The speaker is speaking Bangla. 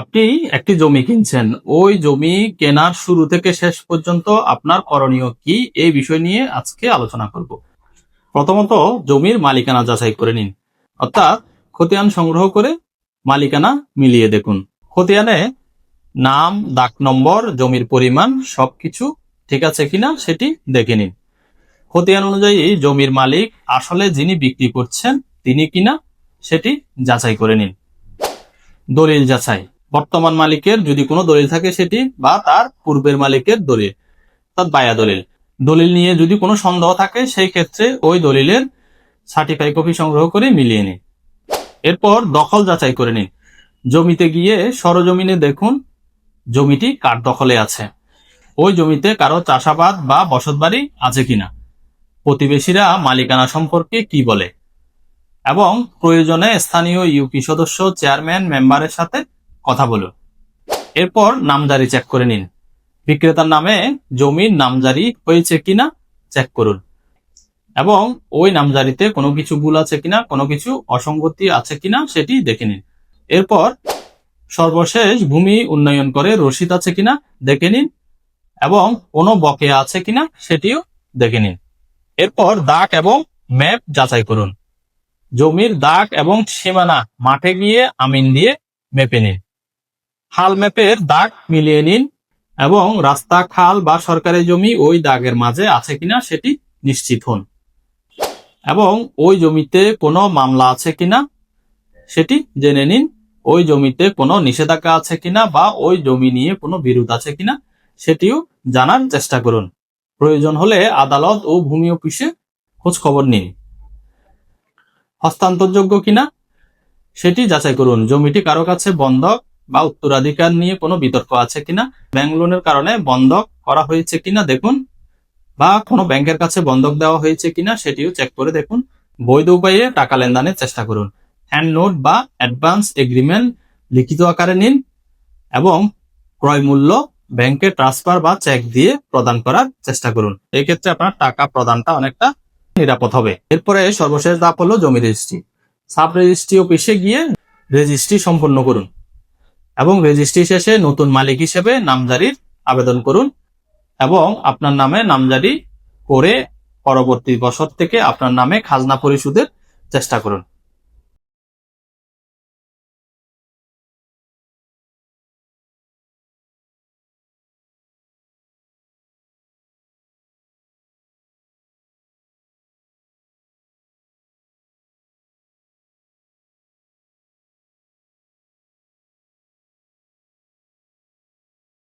আপনি একটি জমি কিনছেন, ওই জমি কেনার শুরু থেকে শেষ পর্যন্ত আপনার করণীয় কি? এই বিষয় নিয়ে আজকে আলোচনা করব। প্রথমত, জমির মালিকানা যাচাই করে নিন। অর্থাৎ, খতিয়ান সংগ্রহ করে মালিকানা মিলিয়ে দেখুন। খতিয়ানে নাম, ডাক নম্বর, জমির পরিমাণ সবকিছু ঠিক আছে কিনা সেটি দেখে নিন। খতিয়ান অনুযায়ী জমির মালিক আসলে যিনি বিক্রি করছেন, তিনি কিনা সেটি যাচাই করে নিন। দলিল যাচাই। বর্তমান মালিকের যদি কোনো দলিল থাকে সেটি বা তার পূর্বের মালিকের দলিল, অর্থাৎ বায়া দলিল। দলিল নিয়ে যদি কোনো সন্দেহ থাকে, সেই ক্ষেত্রে ওই দলিলের সার্টিফাই কপি সংগ্রহ করে মিলিয়ে নিন। এরপর দখল যাচাই করে নিন। জমিতে গিয়ে সরজমিনে দেখুন, জমিটি কার দখলে আছে। ওই জমিতে কারও চাষাবাদ বা বসতবাড়ি আছে কিনা? প্রতিবেশীরা মালিকানা সম্পর্কে কি বলে? এবং প্রয়োজনে স্থানীয় ইউপি সদস্য, চেয়ারম্যান, মেম্বারের সাথে কথা বলুন এরপর নামজারি চেক করে নিন। বিক্রেতার নামে জমির নামজারি হয়েছে কিনা চেক করুন। এবং ওই নামজারিতে কোনো কিছু ভুল আছে কিনা, কোনো কিছু অসঙ্গতি আছে কিনা সেটি দেখে নিন। এরপর সর্বশেষ ভূমি উন্নয়ন করে রসিদ আছে কিনা দেখে নিন এবং কোনো বকেয়া আছে কিনা সেটিও দেখে নিন। এরপর দাগ এবং ম্যাপ যাচাই করুন। জমির দাগ এবং সীমানা মাঠে গিয়ে আমিন দিয়ে মেপে নিন। হাল ম্যাপের দাগ মিলিয়ে নিন এবং রাস্তা, খাল বা সরকারি জমি ওই দাগের মাঝে আছে কিনা সেটি নিশ্চিত হন। এবং ওই জমিতে কোনো মামলা আছে কিনা সেটি জেনে নিন। ওই জমিতে কোনো নিষেধাজ্ঞা আছে কিনা বা ওই জমি নিয়ে কোনো বিরোধ আছে কিনা সেটিও জানার চেষ্টা করুন। প্রয়োজন হলে আদালত ও ভূমি অফিসে খোঁজ খবর নিন। হস্তান্তরযোগ্য কিনা সেটি যাচাই করুন। জমিটি কারও কাছে বন্ধক বা উত্তরাধিকার নিয়ে কোনো বিতর্ক আছে কিনা? ব্যাংক লোনের কারণে বন্ধক করা হয়েছে কিনা দেখুন। বা কোনো ব্যাংকের কাছে বন্ধক দেওয়া হয়েছে কিনা সেটিও চেক করে দেখুন। বৈধ উপায়ে টাকা লেনদেনের চেষ্টা করুন। হ্যান্ড নোট বা অ্যাডভান্স এগ্রিমেন্ট লিখিত আকারে নিন এবং ক্রয় মূল্য ব্যাংকে ট্রান্সফার বা চেক দিয়ে প্রদান করার চেষ্টা করুন। এই ক্ষেত্রে আপনার টাকা প্রদানটা অনেকটা নিরাপদ হবে। এরপরে সর্বশেষ ধাপ হলো জমি রেজিস্ট্রি। সাব রেজিস্ট্রি অফিসে গিয়ে রেজিস্ট্রি সম্পন্ন করুন। এবং রেজিস্ট্রি শেষে নতুন মালিক হিসেবে নামজারির আবেদন করুন এবং আপনার নামে নামজারি করে পরবর্তী বছর থেকে আপনার নামে খাজনা পরিশোধের চেষ্টা করুন।